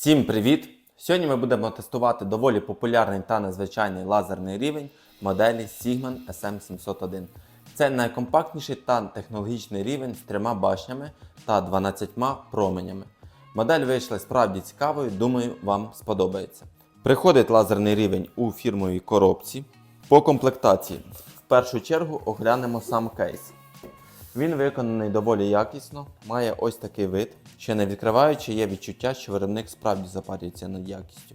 Всім привіт! Сьогодні ми будемо тестувати доволі популярний та незвичайний лазерний рівень моделі Sigman SM701. Це найкомпактніший та технологічний рівень з трьома башнями та 12 променями. Модель вийшла справді цікавою, думаю, вам сподобається. Приходить лазерний рівень у фірмовій коробці. По комплектації в першу чергу оглянемо сам кейс. Він виконаний доволі якісно, має ось такий вид, що не відкриваючи, є відчуття, що виробник справді запарюється над якістю.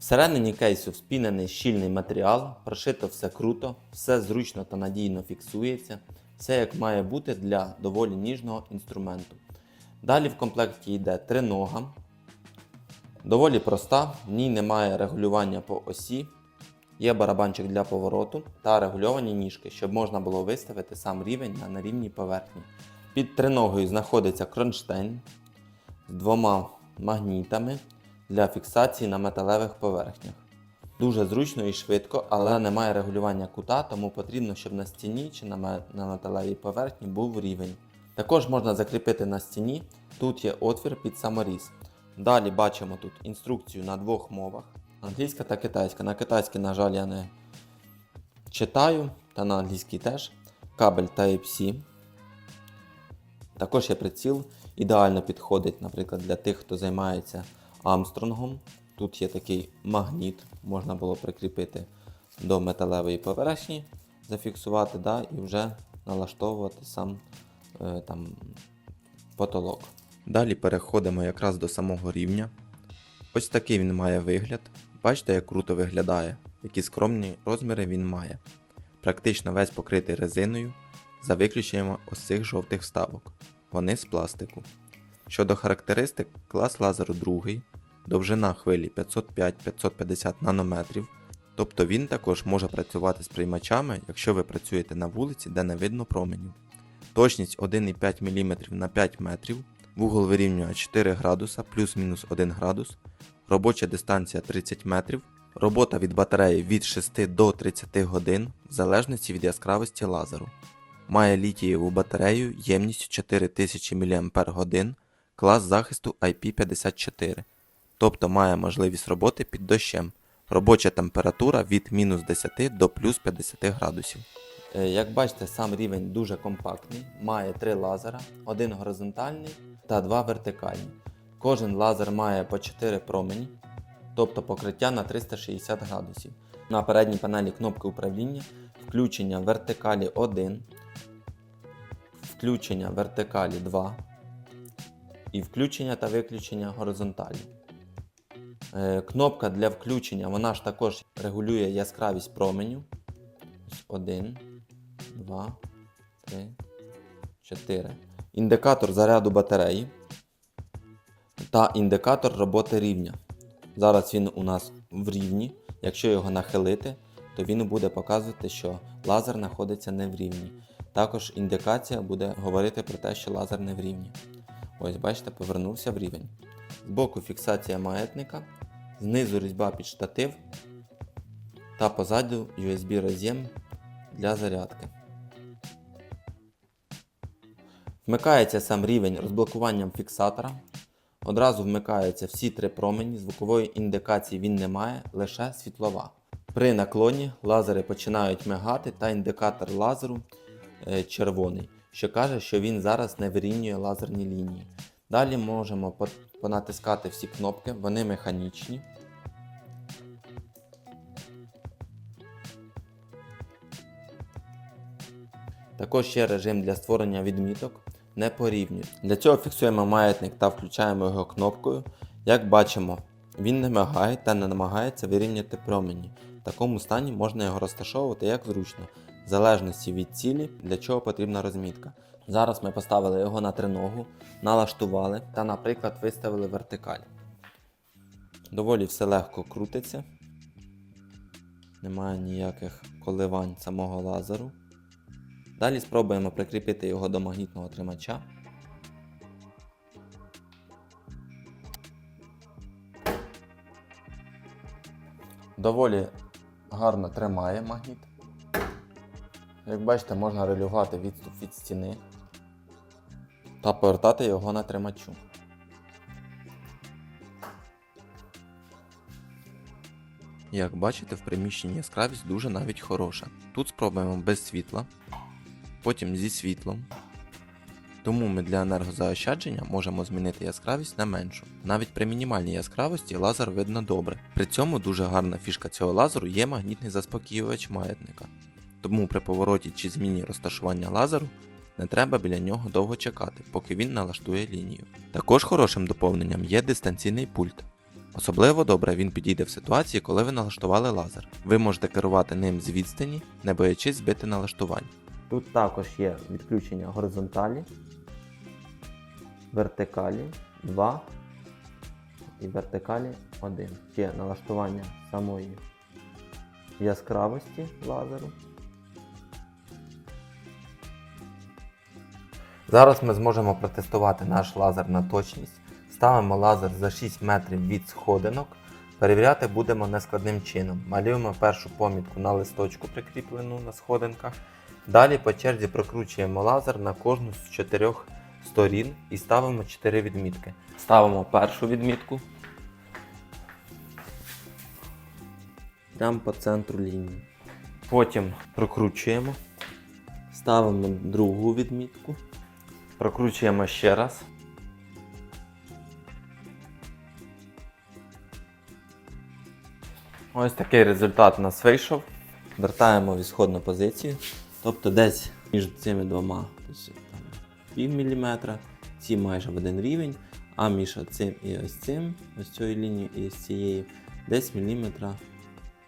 Всередині кейсу вспінений щільний матеріал, прошито все круто, все зручно та надійно фіксується, все як має бути для доволі ніжного інструменту. Далі в комплекті йде тринога, доволі проста, в ній немає регулювання по осі, Є барабанчик для повороту та регульовані ніжки, щоб можна було виставити сам рівень на нерівній поверхні. Під триногою знаходиться кронштейн з двома магнітами для фіксації на металевих поверхнях. Дуже зручно і швидко, але немає регулювання кута, тому потрібно, щоб на стіні чи на металевій поверхні був рівень. Також можна закріпити на стіні, тут є отвір під саморіз. Далі бачимо тут інструкцію на двох мовах: англійська та китайська. На китайській, на жаль, я не читаю, та на англійській теж. Кабель Type-C. Також є приціл. Ідеально підходить, наприклад, для тих, хто займається Амстронгом. Тут є такий магніт, можна було прикріпити до металевої поверхні, зафіксувати да, і вже налаштовувати сам е, там, потолок. Далі переходимо якраз до самого рівня. Ось такий він має вигляд. Бачите, як круто виглядає, які скромні розміри він має. Практично весь покритий резиною, за виключенням ось цих жовтих вставок. Вони з пластику. Щодо характеристик, клас лазеру другий, довжина хвилі 505-550 нанометрів, тобто він також може працювати з приймачами, якщо ви працюєте на вулиці, де не видно променів. Точність 1,5 мм на 5 метрів, вугол вирівнює 4 градуса плюс-мінус 1 градус, робоча дистанція 30 метрів, робота від батареї від 6 до 30 годин в залежності від яскравості лазеру. Має літієву батарею ємністю 4000 мАч, клас захисту IP54, тобто має можливість роботи під дощем. Робоча температура від мінус 10 до плюс 50 градусів. Е, Як бачите, сам рівень дуже компактний, має три лазера, один горизонтальний та два вертикальні. Кожен лазер має по 4 промені, тобто покриття на 360 градусів. На передній панелі кнопки управління, включення вертикалі 1, включення вертикалі 2 і включення та виключення горизонталі. Е, Кнопка для включення вона ж також регулює яскравість променю. 1, 2, 3, 4. Індикатор заряду батареї та індикатор роботи рівня. Зараз він у нас в рівні. Якщо його нахилити, то він буде показувати, що лазер знаходиться не в рівні. Також індикація буде говорити про те, що лазер не в рівні. Ось, бачите, повернувся в рівень. Збоку фіксація маятника, знизу різьба під штатив та позаду USB роз'єм для зарядки. Вмикається сам рівень розблокуванням фіксатора. Одразу вмикаються всі три промені, звукової індикації він не має, лише світлова. При наклоні лазери починають мигати та індикатор лазеру е, червоний, що каже, що він зараз не вирівнює лазерні лінії. Далі можемо понатискати всі кнопки, вони механічні. Також є режим для створення відміток не порівнюй. Для цього фіксуємо маятник та включаємо його кнопкою. Як бачимо, він не мигає та не намагається вирівняти промені. В такому стані можна його розташовувати як зручно, в залежності від цілі, для чого потрібна розмітка. Зараз ми поставили його на триногу, налаштували та, наприклад, виставили вертикаль. Доволі все легко крутиться. Немає ніяких коливань самого лазеру. Далі спробуємо прикріпити його до магнітного тримача. Доволі гарно тримає магніт. Як бачите, можна регулювати відступ від стіни та повертати його на тримачу. Як бачите, в приміщенні яскравість дуже навіть хороша. Тут спробуємо без світла, потім зі світлом. Тому ми для енергозаощадження можемо змінити яскравість на меншу. Навіть при мінімальній яскравості лазер видно добре. При цьому дуже гарна фішка цього лазеру є магнітний заспокоювач маятника. Тому при повороті чи зміні розташування лазеру не треба біля нього довго чекати, поки він налаштує лінію. Також хорошим доповненням є дистанційний пульт. Особливо добре він підійде в ситуації, коли ви налаштували лазер. Ви можете керувати ним з відстані, не боячись збити налаштування. Тут також є відключення горизонталі, вертикалі 2 і вертикалі 1. Є налаштування самої яскравості лазеру. Зараз ми зможемо протестувати наш лазер на точність. Ставимо лазер за 6 метрів від сходинок. Перевіряти будемо нескладним чином. Малюємо першу помітку на листочку, прикріплену на сходинках. Далі по черзі прокручуємо лазер на кожну з чотирьох сторін і ставимо 4 відмітки. Ставимо першу відмітку. Прямо по центру лінії. Потім прокручуємо. Ставимо другу відмітку. Прокручуємо ще раз. Ось такий результат у нас вийшов. Вертаємо в ісходну позицію. Тобто десь між цими двома там, пів міліметра, ці майже в один рівень, а між цим і ось цим, ось цією лінією і ось цією, десь міліметра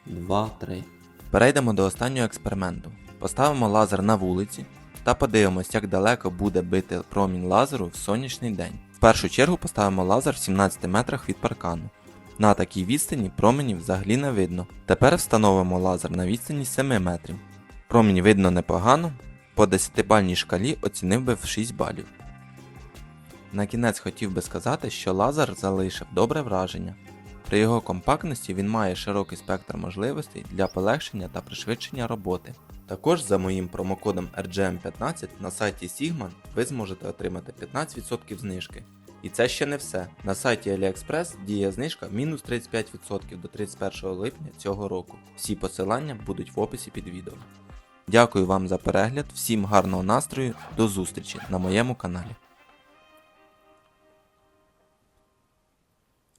2-3. Перейдемо до останнього експерименту. Поставимо лазер на вулиці та подивимось, як далеко буде бити промінь лазеру в сонячний день. В першу чергу поставимо лазер в 17 метрах від паркану. На такій відстані променів взагалі не видно. Тепер встановимо лазер на відстані 7 метрів. Промінь видно непогано, по 10-бальній шкалі оцінив би в 6 балів. На кінець хотів би сказати, що лазер залишив добре враження. При його компактності він має широкий спектр можливостей для полегшення та пришвидшення роботи. Також за моїм промокодом RGM15 на сайті Sigman ви зможете отримати 15% знижки. І це ще не все. На сайті AliExpress діє знижка мінус 35% до 31 липня цього року. Всі посилання будуть в описі під відео. Дякую вам за перегляд, всім гарного настрою, до зустрічі на моєму каналі.